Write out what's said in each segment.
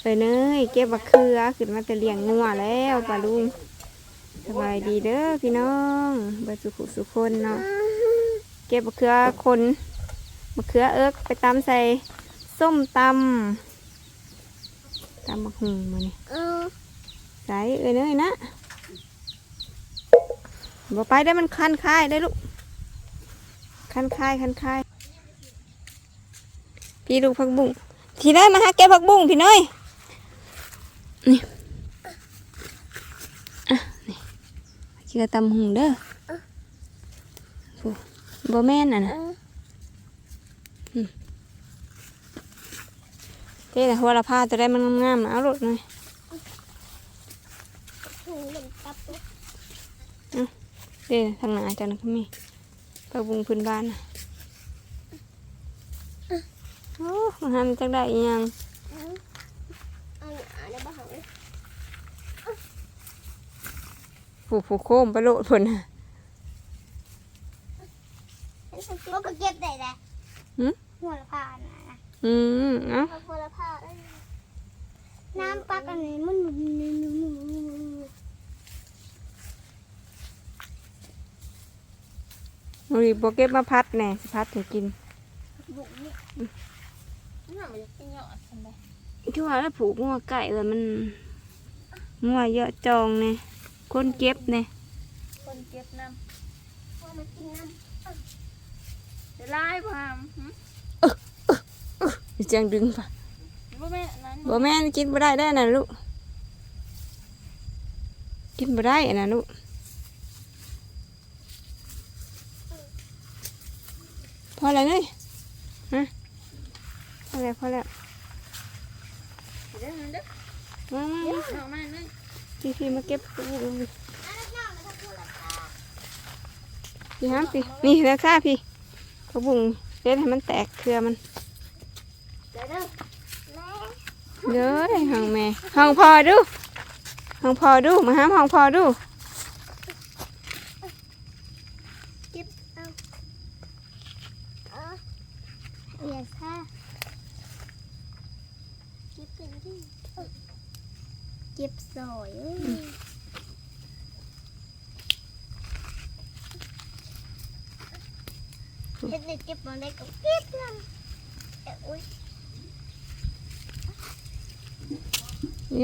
ไปเนยเก็บบักเขือขึ้นมาแต่เลี้ยงงัวแล้วปลาลุงสบายดีเด้อพี่น้องเบิดสุขุสุคนเนาะเก็บบักเขือคนบักเขือเอิกไปตำใส่ส้มตำตำบักหุ่งมาเนี่เออใส่เอ้ยเนยนะบ่ไปได้มันคันคายได้ลูกคันคายคันคายพี่ลูกผักบุ้ง ทีได้มาหาแกบผักบุ้งพี่เนยนี่อะนี่เชื่อตำหุงเด้อโอ้บ่แม่นอะนะเจ้าหัวละผ้าจะได้มันงามๆนะเอาลูกหน่อยหูเหมือนตับเลยเด้ทางหน้าเจ้านะก็มีปลาบุงพื้นบ้านนะ โอ้มันทำจังได้อีหยังอันอันนี้บ้าหังผูกผูกโคมไปโลดผลน่ะก็ก็เก็บได้แหละหืมหัวละผ้านะอืมเอ้าหัวละผ้าน้ำปักอันนี้มันหนุนหนุนหนุนหนุนหนุนหนูรีบเก็บมาพัดแหน่สิพัดให้กินบุก นี่น่ามันจะเป็นยอดสันได้ที่ว่าแล้วผูกงัวไก่เลยมันงัวเยอะจองเนี่ยคนเก็บเนี่ยคนเก็บน้พอมากินน้ำเดี๋ยวไล่พามหึจังดึงปะบ่แม่นนั้นบ่แม่นกินบ่ได้ได้อน่ะลูกกินบ่ได้อันน่ะลูกพอแล้วเนยฮะ พอแล้วพอแล้วเดี๋ยวเดี๋ยวมามาเดี๋ยวมาเอามาเลยพี่พี่มาเก็บปูำอันนั้นน้ำมันก็หัวละผ้าพี่ฮะพี่นี่นะค่ะพี่กระบุงเล่นให้มันแตกเครือมันเดี๋ยวเด้อแม่เด้อห้องแม่ห้องพอดูห้องพอดูมาหาห้องพอดู เก็บเอาเออเอียซ่าเก็บเป็นที่เก็บสอยเอ้ย เฮ็ดได้เก็บมาได้ก็เก็บนำเอ้ยอุ้ย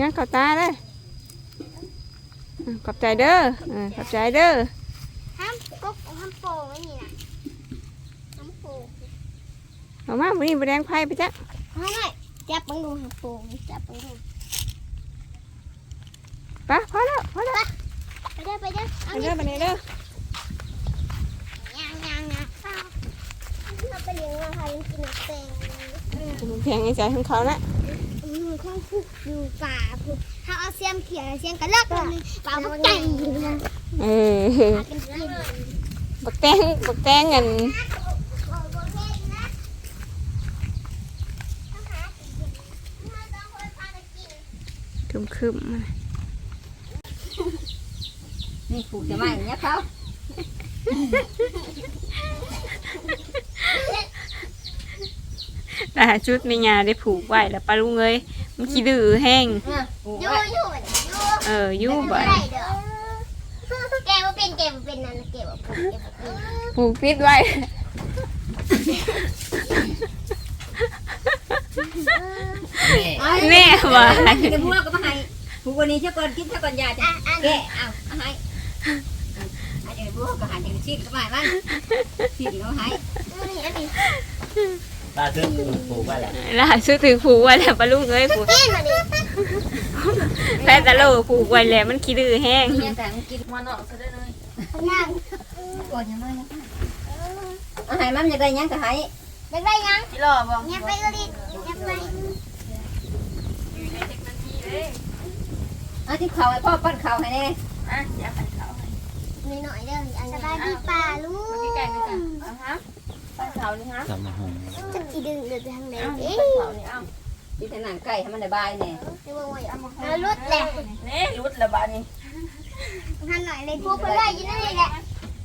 ยังขอบตาเลยอะขอบใจเด้ออ่าขอบใจเด้อห้ามกกห้ามโป่งไว้นี่นะห้ามโป่งเอามาวันนี้ไปแดงไพ่ไปจ้ะห้ามหน่อยจับบังดูห้ามโป่งจับบังดูไปะพอแล้วพอแล้วไปเด้อไปเด้อไปเอาเด้นี่อไปไหนเด้อยางยางยางข้าวเรา ไปเลี้ยงเราค่ะยังกินเต็งมันแพงไอ้ใจของเขานะอืมข้างคุกอยู่ป่าพุกถ้าเอาเสียมเขียวเสียมกระเลิกเลยป่าพวกไก่อยู่นะเออพากันกินบักแตงบักแตงกันคึมคึมๆมานี่ผูกจะมาอย่างเงี้ยเขา แต่ชุดไม่ยาได้ผูกไว้แล้วปลาลุงเอ้ยมันขี้ดื้อแห้งผูกอยู่ไว้อยู่อยู่เอออยู่บ่ได้เด้อแกว่าเป็นแกว่าเป็นนั่นแกว่าเป็นแกว่าเป็นผูกปิดไว้ แม่ว่ากินกับพวกก็มาให้ผูกวันนี้เช้าก่อนกินเช้าก่อนยาจ้ะแกเอาเอาให้อันนี้พวกก็หันอย่างชีพก็มาบ้านชีพก็ให้อันนี้อันนี้ ตาซึ้งปลูกไว้แหละล่าสุดถือผูกไว้แล้วปลาลุงเอ้ยผูกกินมาดิแพ้ตะโลผูกไว้แล้วมันขี้ดื้อแห้งเนี่ยแต่กินมันออกซะได้เลยนั่งก่อนยังไม่ยังเอาให้มันจะได้ยังก็ให้เด็กได้ยังพี่รอบอกเงียบไปก็ดิเงียบไปเอาที่เขาให้พ่อปั้นเขาให้แน่อะอย่าไปเขาให้มีหน่อยเด้ออันสบายดีป่าลูกมาใกล้ๆนี่จ้ะเอาฮะ ไปเขานี่ฮะทำมาหงจะกี่ดึงเดือดทางไหนเอาเอ๊ะไปเขานี่เอาที่ถนังไก่ให้มันได้บายแน่จะว่าไงเอาลุดแหละนี่รุดละบาดนี่ท่านหน่อยเลยพวกเพื่อนได้ยินนั่นแหละ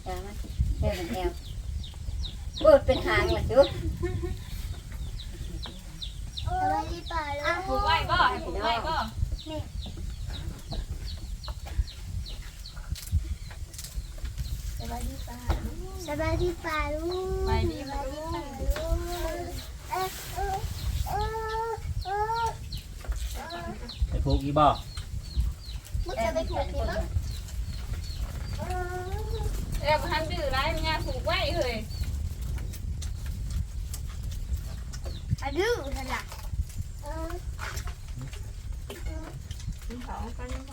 จ้ามันแค่เป็นแอวเปิดเป็นหางเลยจุ๊บโสบายดีป่าลูกผูกไว้บ่ให้ผูกไว้บ่ส บายดีป่าสบายดีป่าลูกสบายดีป่าลูกเออเออเออเออไปผูกอีบ่มึงจะไปผูกที่บ้านเออเอ้ยบ่ทันดื้อไรมันยาผูกไว้เฮ้ยอะดื้อทันละเออกินของกันยังพ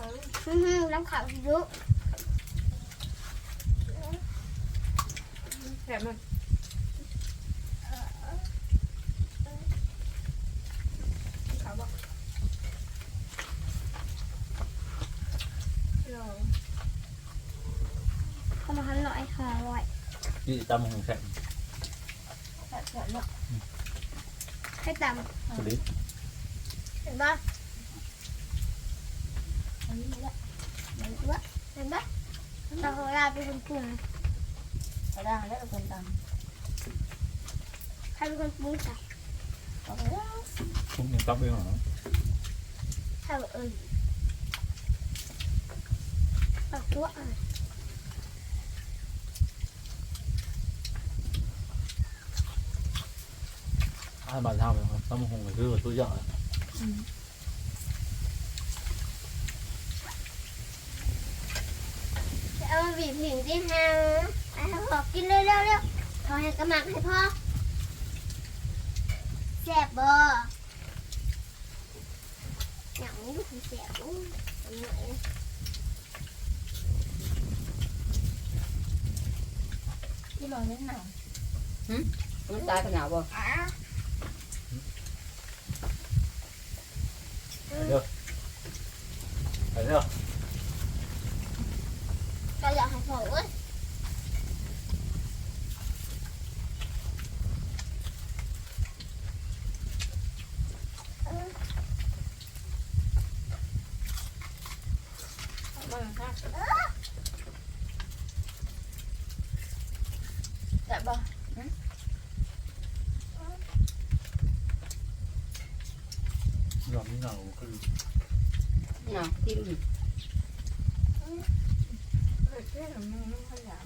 อฮึ่มๆน้ำขาวสิลูกแบบมันเข้ามาหันหน่อยค่ะหน่อยนี่ตำหงแซ่บให้ตสลิดำเห็นปะเห็นปะเห็นปะตาของเราเป็นคนปรุง กระด้างแล้วคนตังใครเป็นคนปรุงจ้ะเอาไปแล้วคุ้มยังตับเองเหรอถ้าเออปักตัวอะถ้าบาทเท่าเลยครับตำหงก็คือว่าสุดยอดจะเอามาบีบหินที่หางอะ ขอกินเร็วๆเร็วขอให้กระหมักให้พ่อแซ่บบ่อย่างนี้ก็คือแซ่บอู้อันไหนที่นอนเล่นหนังมันตายขนาดบ่ไปเร็วก็อยากให้พ่อเว้ย บ้างค่ะแต่บ่ ยอมนี่ เหงาคือน่ะทิ่มเออเชื่อมึงไม่ค่อยอยาก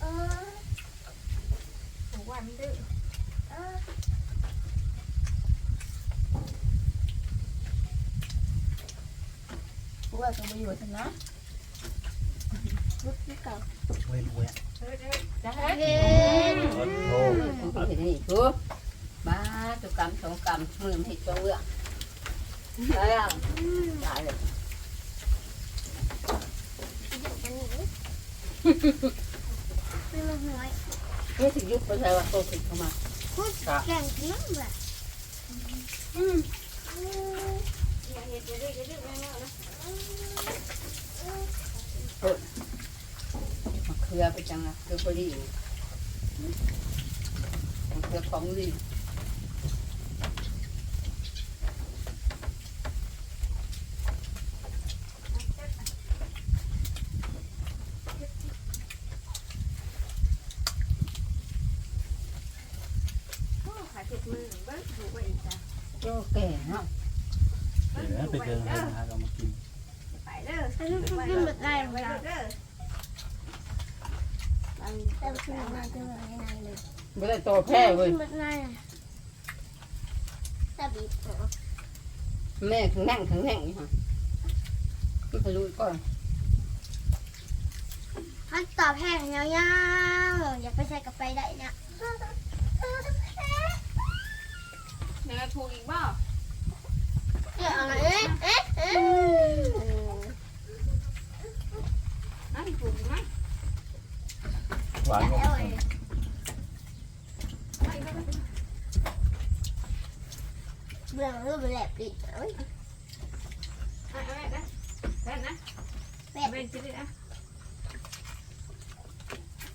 เออผูกไว้มันดื้อเออผูกไว้ก็บ่อยู่ซั่นนะลุกขึ้นเก่าเว้ยเว้ยเฮ้ยเฮ้ยจะ เห็นนี่ผูกบ้าตุกรรมสองกรรมมือมันเห็ดจังเรื่องตายอะตายเลยอันนี้ไม่มาหน่อยถึงยุคประชาชนโตขึ้นเข้ามาพูดแข่งกินแบบอย่าเฮ็ดอย่าดื้ออย่าดื้อแม่เนาะนะมาเคลือไปจังละเคลือบรี มาเคลือของรีโอ้ขายผิดมือเบิ้งผูกไว้อีกจ้ะโจ้แก่เนาะเดี๋ยวนะไปเจอกันนะเรามากินไปเด้ออันนี้คือกินแบบไรไปของเราเด้อแต่คือมันจะเหมือนในนั้นเลยไม่ได้โตแพ้เว้ยกินแบบไรแต่บีบแม่ขังแน่งขังแน่งนี่ฮะมันไปรู้ก่อนถ้าตอบแห้งยาวๆอย่าไปใส่กาแฟได้นะ แม่ถูกอีกบ่ เดี๋ยวเอาเอ๊ะเอ๊ะเอ๊ะ อันถูกอีกไหม หวาน เอาไว้ ไม่ไม่ไม่ เบื่อรูปแหลบดิเอ้ย เอาเอาแม่นะแม่นะแม่เป็นสิเด้อแม่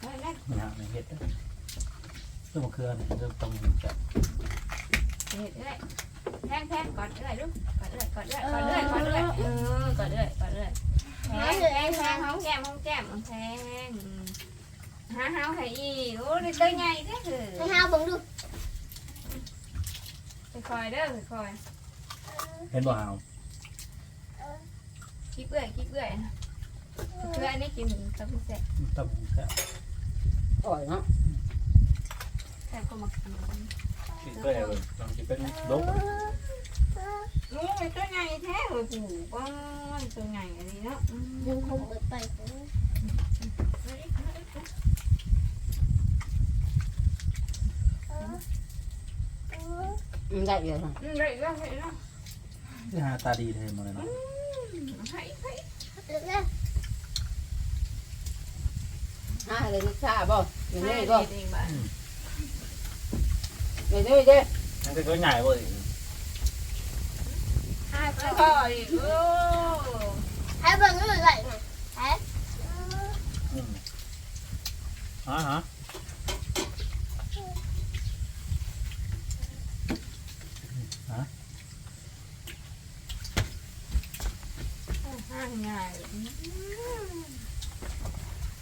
แม่ นะฮะในเห็ดเรื่องมะเขือเนี่ยเรื่องตำหงแซ่บเฮ็ดเอ้ยแทงแทงกอดเอ้ยลูกกอดเอ้ยกอดเอ้ยกอดเอ้ยกอดเอ้ยเออกอดเอ้ยกอดเอ้ยแทงแทงแทงห้องแก้มห้องแก้มแทงหาเฮาให้อีโอ้ได้ตัวใหญ่เด้อคือให้ห้าเบังดูค่อยๆเด้อค่อยเห็นบ่หาๆคิดเอื้อยคิดเอื้อยเพื่ออันนี้กินกับพี่แซ่บต้องแค่ อ่อยเนาะแซ่บก็มากินกินก็ได้เลยลองกินเป็นลกลุงเป็นตัวใหญ่แท้เลยปู่ป้อนตัวใหญ่อันนี้เนาะอืมดึงผมเปิดไปมันได้เยอะค่ะอืมได้แล้วได้แล้วที่หาตาดีแทนมาเลยเนาะให้ให้เดี๋ยวนะอ่าเลยนิชาบ่อย่างให้นี้ดีบ่ดีบ้าอย่างนี้เด้มันก็ตัวใหญ่บ่ดิให้ให้พ่อพ่ออีกโอ้ให้เบังก็เหมือนไรไงให้อืมฮะฮะห้างง่าย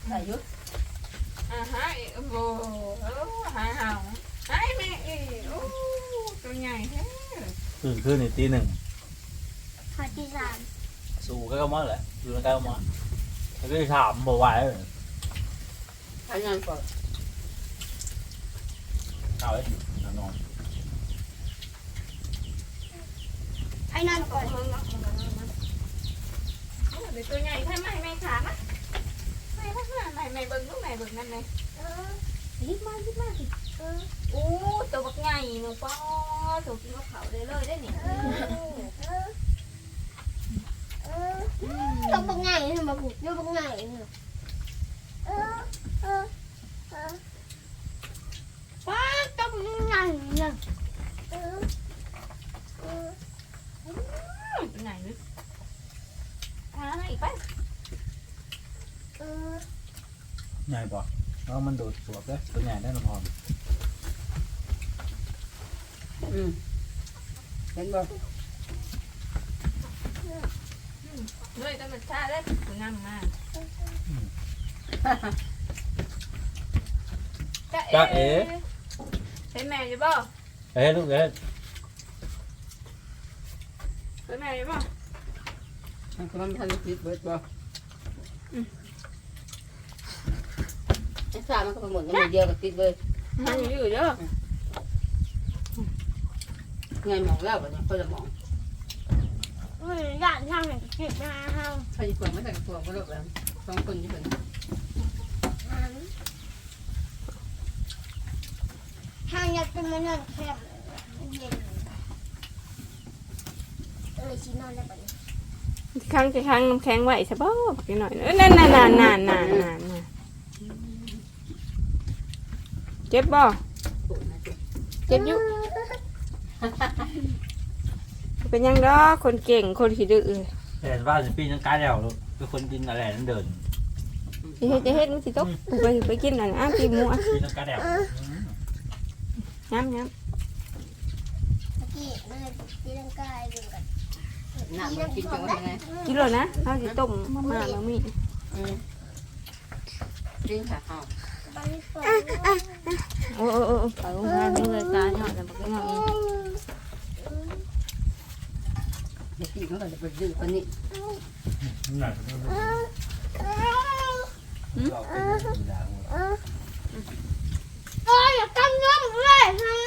ได้ยุอ่า ฮะอีกโอ้หาเห่าให้แม่อีกโอ้ตัวใหญ่แท้ตื่นขึ้นในตีหนึ่งข้อที่สามสู้ก็ก็มาแหละดูแล้วก็มาแล้วก็ถามบ่ไหวเลยทำงานก่อนเอาไว้นอนไอ้นั่นก่อนมึงเนาะมึงเนาะมึงเนาะเดี๋ยวตัวใหญ่ให้แม่แม่ขามาแม่แม่แม่แม่เบิ่งลูกแม่เบิ่งนั่นเลยเออยิบมายิบมาสิเออโอ้ตัวบักใหญ่ ให้มาผูกด้วยบังไงเนี่ยเออเออเออว้าต้องบังไงเนี่ยเออเออตัวไหนนึกหาอีกไปเออใหญ่ป่ะแล้วมันโดดสวบเลยตัวใหญ่ได้ละพออืมเห็นบ่ด้วยธรรมชาติเลยงามมากเป็นแม่อยู่บ่เอ้ยลูกเอ้ยเป็นแม่อยู่บ่มันก็มันทันคิดเบิดบ่ ไอ้ชามันก็หมดมันเดียวกับติดเลยมันอยู่เด้อไงมองแล้วบ่เนี่ยคนละมองมันอยากทำอย่างนี้นะฮะใครจะควงไม่ใส่ควงก็ลบแล้วสองคนอยู่เพิ่นทางอยากเป็นมันนั่นแคบเย็นเออชินอนแล้วปะเนี่ยครั้งจะครั้งน้ำแข็งไหวใช่ป่ะบักนิดหน่อยเอ้ยนั่นนั่นนั่นนั่นนั่นนั่นนั่น เจ็บบ่โอ้ยนะจ๊ะเจ็บอยู่เป็นยังดอกคนเก่งคนขี้ดื้อเห็นว่าสิปีนังกายแล้วลูกเป็นคนกินอะไรนั่นเดินจะเฮ็ดจะเฮ็ดมันสิตกไปไปกินอันอ้าวกินหมูอะปีนังกายแล้วย้ำย้เมื่อกี้เลยตีลังกายดูกันน้ำมันกินจังว่าไงำกินเลยนะเอาสิต้มมาม่าบะหมี่อืมกินค่ะอ้าวไปฝนโอ้โอ้โอ้ไปโรงงา ô ô ô phải không hai người cá nhỏ là một cái ngọn để chị nó là bật dự con nhị ôi con nhớ một người hả